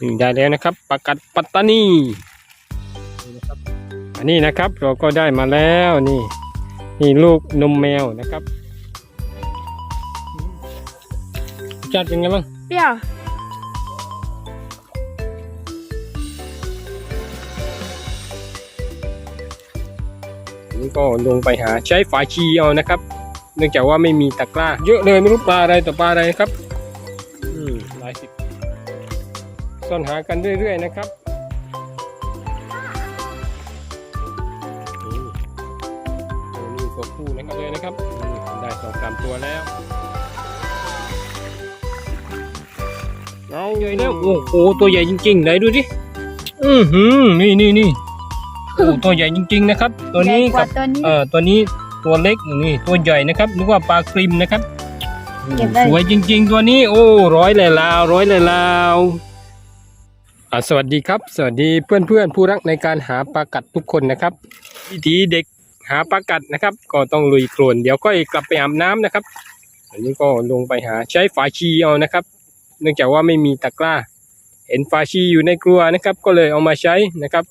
นี่ได้แล้วนะครับปลากัดปัตตานีนี่นะครับอันนี้นะครับเราก็ได้มาแล้วนี่ นี่ลูกนมแมวนะครับจัดเป็นไงบ้างเปรี้ยวอันนี้ก็ลงไปหาใช้ฝาชีเอานะครับ เนื่องจากว่าไม่มีตะกร้า เยอะเลยไม่รู้ปลาอะไรต่อปลาอะไรครับ อืมหลายสิบ ซ่อนหากันเรื่อย ๆ นะครับนี่ตัวนี้ตัวผู้นะครับเลยนะครับอืมได้สองสามตัวแล้วเอาใหญ่แล้วโอ้โหตัวใหญ่จริงๆไหนดูดิอือหือนี่นี่นี่โอ้ตัวใหญ่จริง ๆ นะครับ ตัวนี้ใหญ่กกัว่าบตัวนี้เอ่อตัวนี้ตัวเล็กนี่ตัวใหญ่นะครับนึกว่าปลากริมนะครับเก็บได้สวยจริง ๆ ตัวนี้ โอ้ร้อยเลยลาวร้อยเลยลาวอ่า สวัสดีครับ สวัสดีเพื่อนๆผู้รักในการหาปลากัดทุกคนนะครับ วิธีเด็กหาปลากัดนะครับ ก็ต้องลุยโคลนเดี๋ยวก็กลับไปอาบน้ำนะครับอันนี้ก็ลงไปหาใช้ฝาชีเอานะครับ เนื่องจากว่าไม่มีตะกร้า เห็นฝาชีอยู่ในครัวนะครับ ก็เลยเอามาใช้นะครับ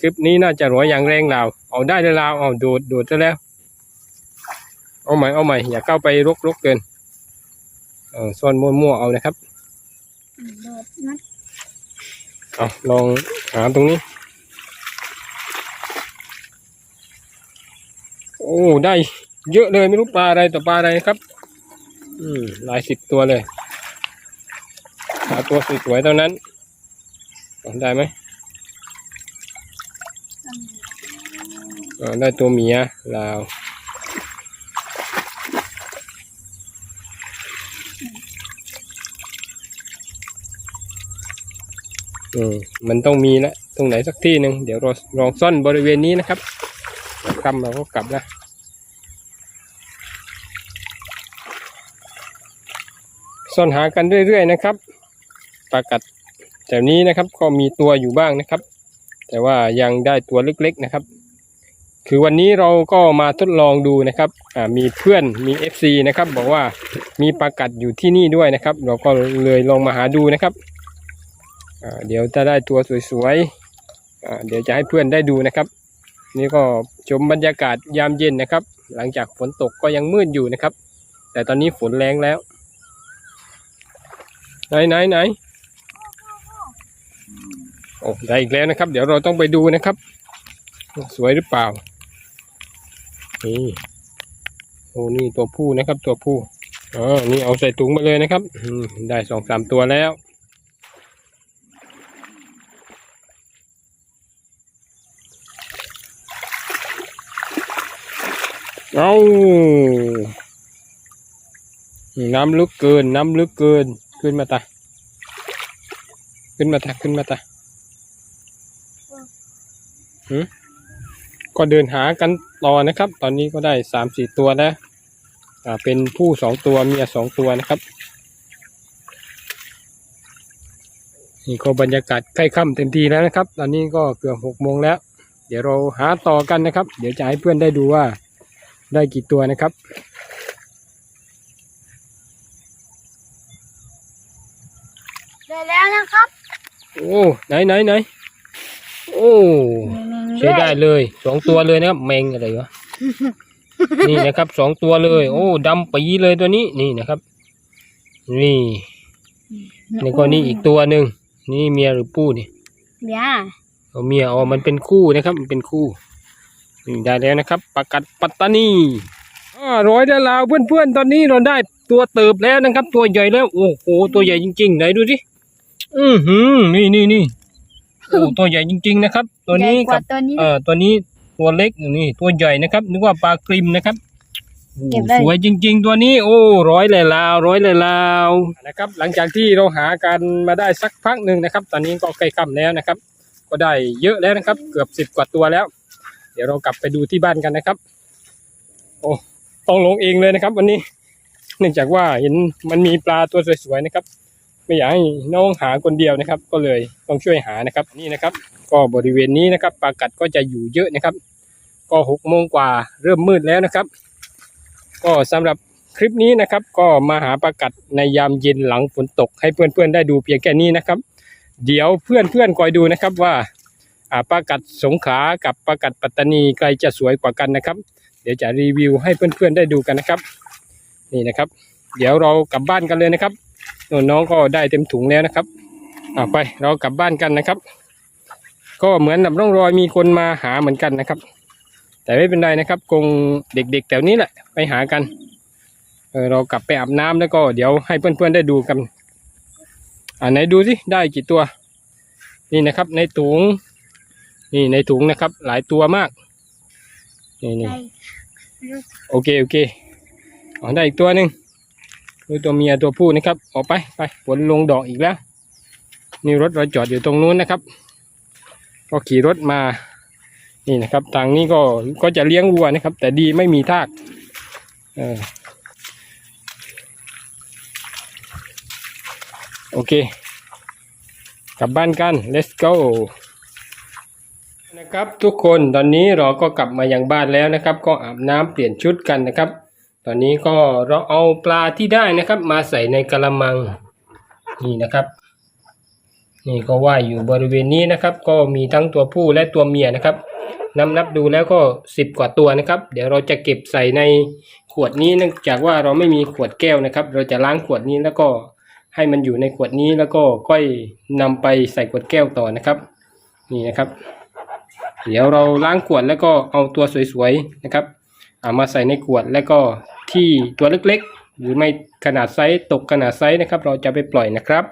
คลิปนี้น่าจะร้อยอย่างแรงลาเอาได้เลยลาวเอาโดดโดดซะแล้ว เอาใหม่เอาใหม่อย่าเข้าไปรกรกเกินเออซ่อนมั่วๆเอานะครับโดดนัด เอาลองหาตรงนี้ โอ้ได้ เยอะเลยไม่รู้ปลาอะไรต่อปลาอะไรครับ อืมหลายสิบตัวเลย หาตัวสวยๆเท่านั้นเอาได้ไหมเอาได้ตัวเมียลาว อืมมันต้องมีละตรงไหนสักที่หนึ่งเดี๋ยวเราลองซ่อนบริเวณนี้นะครับเดี๋ยวค่ำเราก็กลับละซ่อนหากันเรื่อยๆนะครับปลากัดแถวนี้นะครับ ก็มีตัวอยู่บ้างนะครับ แต่ว่ายังได้ตัวเล็กๆนะครับ คือวันนี้เราก็มาทดลองดูนะครับอ่ามีเพื่อนมี FC นะครับ บอกว่ามีปลากัดอยู่ที่นี่ด้วยนะครับ เราก็เลยลองมาหาดูนะครับ เดี๋ยวจะได้ตัวสวยๆเดี๋ยวจะให้เพื่อนได้ดูนะครับ นี่ก็ชมบรรยากาศยามเย็นนะครับ หลังจากฝนตกก็ยังมืดอยู่นะครับ แต่ตอนนี้ฝนแรงแล้ว ไหนไหนไหนโอ้ได้อีกแล้วนะครับ เดี๋ยวเราต้องไปดูนะครับ สวยหรือเปล่านี่โอ้นี่ตัวผู้นะครับ ตัวผู้อ๋อนี่เอาใส่ถุงมาเลยนะครับได้สองสามตัวแล้ว เอาน้ำลึกเกิน น้ำลึกเกิน ขึ้นมาตาขึ้นมาตาขึ้นมาตาหืมก็เดินหากันต่อนะครับ ตอนนี้ก็ได้สามสี่ตัวแล้วอ่าเป็นผู้สองตัวเมียสองตัวนะครับ นี่ก็บรรยากาศใกล้ค่ำเต็มทีแล้วนะครับ ตอนนี้ก็เกือบหกโมงแล้ว เดี๋ยวเราหาต่อกันนะครับ เดี๋ยวจะให้เพื่อนได้ดูว่า ได้กี่ตัวนะครับ ได้แล้วนะครับ โอ้ไหนไหนไหนโอ้ใช้ได้เลยสองตัวเลยนะครับแมงอะไรวะนี่นะครับสองตัวเลย โอ้ดำปีเลยตัวนี้นี่นะครับ นี่นี่ก็นี่อีกตัวหนึ่งนี่เมียหรือปู้นี่เบียร์เอาเมียอ๋อมันเป็นคู่นะครับ มันเป็นคู่ นี่ได้แล้วนะครับปลากัดปัตตานีอ่าร้อยได้แล้วเพื่อนๆ ตอนนี้เราได้ตัวเติบแล้วนะครับ ตัวใหญ่แล้วโอ้โหตัวใหญ่จริงๆไหนดูสิอือหือนี่นี่นี่โอ้ตัวใหญ่จริง ๆ นะครับ ตัวนี้ใหญ่กกัว่าบตัวนี้เอ่อตัวนี้ตัวเล็กนี่ตัวใหญ่นะครับนึกว่าปลากริมนะครับโอ้เก็บได้สวยจริง ๆ ตัวนี้ โอ้ร้อยเลยลาวร้อยเลยลาวนะครับ หลังจากที่เราหากันมาได้สักพักหนึ่งนะครับ ตอนนี้ก็ใกล้ค่ำแล้วนะครับ ก็ได้เยอะแล้วนะครับ เกือบสิบกว่าตัวแล้ว เดี๋ยวเรากลับไปดูที่บ้านกันนะครับ โอ้ต้องลงเองเลยนะครับ วันนี้ เนื่องจากว่าเห็นมันมีปลาตัวสวยๆนะครับ ไม่อยากให้น้องหาคนเดียวนะครับ ก็เลยต้องช่วยหานะครับ นี่นะครับ ก็บริเวณนี้นะครับปลากัดก็จะอยู่เยอะนะครับ ก็หกโมงกว่าเริ่มมืดแล้วนะครับ ก็สำหรับคลิปนี้นะครับ ก็มาหาปลากัดในยามเย็นหลังฝนตก ให้เพื่อนๆได้ดูเพียงแค่นี้นะครับ เดี๋ยวเพื่อนๆคอยดูนะครับว่า ปลากัดสงขลากับปลากัดปัตตานีใครจะสวยกว่ากันนะครับ เดี๋ยวจะรีวิวให้เพื่อนๆได้ดูกันนะครับ นี่นะครับ เดี๋ยวเรากลับบ้านกันเลยนะครับน,น้องก็ได้เต็มถุงแล้วนะครับเอาไปเรากลับบ้านกันนะครับ ก็เหมือนกับร่องรอยมีคนมาหาเหมือนกันนะครับ แต่ไม่เป็นไรนะครับคงเด็กๆแถวนี้แหละไปหากันเออเรากลับไปอาบน้ำแล้วก็เดี๋ยวให้เพื่อนๆได้ดูกันอ่าไหนดูสิได้กี่ตัว นี่นะครับในถุง นี่ในถุงนะครับ หลายตัวมาก นี่นี่ได้โอเค โอเคอ๋อได้อีกตัวหนึ่งดูตัวเมียตัวผู้นะครับ ออกไปไปฝนลงดอกอีกแล้ว นี่รถเราจอดอยู่ตรงนู้นนะครับ ก็ขี่รถมา นี่นะครับ ทางนี้ก็ก็จะเลี้ยงวัวนะครับ แต่ดีไม่มีทากเออโอเค กลับบ้านกัน let's go นะครับทุกคนตอนนี้เราก็กลับมายังบ้านแล้วนะครับ ก็อาบน้ำเปลี่ยนชุดกันนะครับ ตอนนี้ก็เราเอาปลาที่ได้นะครับ มาใส่ในกระมังนี่นะครับ นี่ก็ว่ายอยู่บริเวณนี้นะครับ ก็มีทั้งตัวผู้และตัวเมียนะครับนับนับดูแล้วก็สิบกว่าตัวนะครับ เดี๋ยวเราจะเก็บใส่ในขวดนี้เนื่องจากว่าเราไม่มีขวดแก้วนะครับ เราจะล้างขวดนี้แล้วก็ให้มันอยู่ในขวดนี้แล้วก็ค่อยนำไปใส่ขวดแก้วต่อนะครับ นี่นะครับ เดี๋ยวเราล้างขวดแล้วก็เอาตัวสวยๆนะครับเอามาใส่ในขวดแล้วก็ที่ตัวเล็กๆ หรือไม่ขนาดไซส์ตกขนาดไซส์นะครับ เราจะไปปล่อยนะครับ